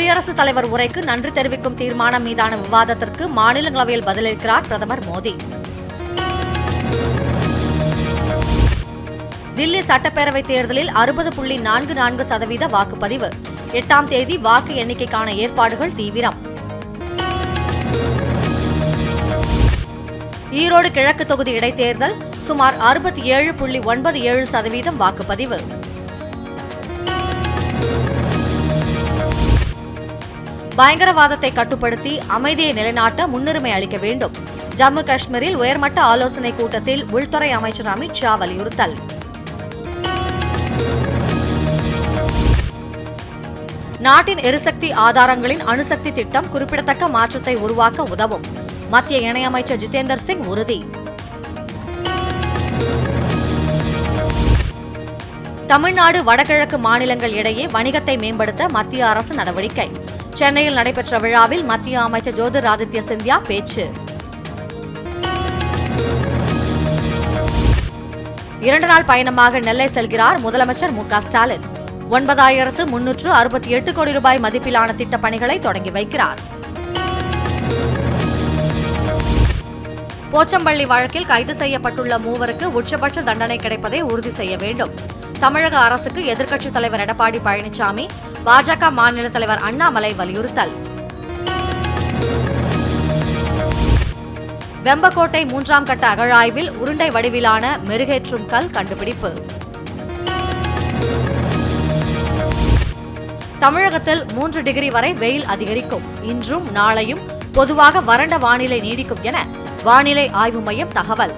குடியரசுத் தலைவர் உரைக்கு நன்றி தெரிவிக்கும் தீர்மானம் மீதான விவாதத்திற்கு மாநிலங்களவையில் பதிலளிக்கிறார் பிரதமர் மோடி. தில்லி சட்டப்பேரவைத் தேர்தலில் அறுபது புள்ளி நான்கு நான்கு சதவீத வாக்குப்பதிவு. எட்டாம் தேதி வாக்கு எண்ணிக்கைக்கான ஏற்பாடுகள் தீவிரம். ஈரோடு கிழக்கு தொகுதி இடைத்தேர்தல் சுமார் அறுபத்தி ஏழு புள்ளி ஒன்பது ஏழு சதவீதம் வாக்குப்பதிவு. பயங்கரவாதத்தை கட்டுப்படுத்தி அமைதியை நிலைநாட்ட முன்னுரிமை அளிக்க வேண்டும். ஜம்மு காஷ்மீரில் உயர்மட்ட ஆலோசனைக் கூட்டத்தில் உள்துறை அமைச்சர் அமித் ஷா வலியுறுத்தல். நாட்டின் எரிசக்தி ஆதாரங்களின் அணுசக்தி திட்டம் குறிப்பிடத்தக்க மாற்றத்தை உருவாக்க உதவும். மத்திய இணையமைச்சர் ஜிதேந்தர் சிங் உறுதி. தமிழ்நாடு வடகிழக்கு மாநிலங்கள் இடையே வணிகத்தை மேம்படுத்த மத்திய அரசு நடவடிக்கை. சென்னையில் நடைபெற்ற விழாவில் மத்திய அமைச்சர் ஜோதிராதித்ய சிந்தியா பேச்சு. இரண்டு நாள் பயணமாக நெல்லை செல்கிறார் முதலமைச்சர் மு க ஸ்டாலின். ஒன்பதாயிரத்து முன்னூற்று அறுபத்தி எட்டு கோடி ரூபாய் மதிப்பிலான திட்டப் பணிகளை தொடங்கி வைக்கிறார். போச்சம்பள்ளி வழக்கில் கைது செய்யப்பட்டுள்ள மூவருக்கு உச்சபட்ச தண்டனை கிடைப்பதை உறுதி செய்ய வேண்டும். தமிழக அரசுக்கு எதிர்க்கட்சித் தலைவர் எடப்பாடி பழனிசாமி பாஜக மாநில தலைவர் அண்ணாமலை வலியுறுத்தல். வெம்பக்கோட்டை மூன்றாம் கட்ட அகழாய்வில் உருண்டை வடிவிலான மெருகேற்றும் கல் கண்டுபிடிப்பு. தமிழகத்தில் மூன்று டிகிரி வரை வெயில் அதிகரிக்கும். இன்றும் நாளையும் பொதுவாக வறண்ட வானிலை நீடிக்கும் என வானிலை ஆய்வு மையம் தகவல்.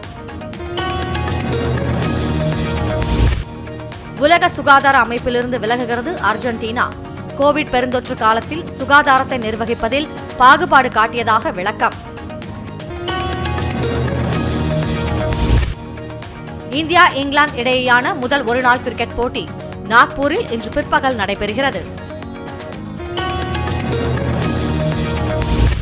உலக சுகாதார அமைப்பிலிருந்து விலகுகிறது அர்ஜென்டினா. கோவிட் பெருந்தொற்று காலத்தில் சுகாதாரத்தை நிர்வகிப்பதில் பாகுபாடு காட்டியதாக விளக்கம். இந்தியா இங்கிலாந்து இடையேயான முதல் ஒருநாள் கிரிக்கெட் போட்டி நாக்பூரில் இன்று பிற்பகல் நடைபெறுகிறது.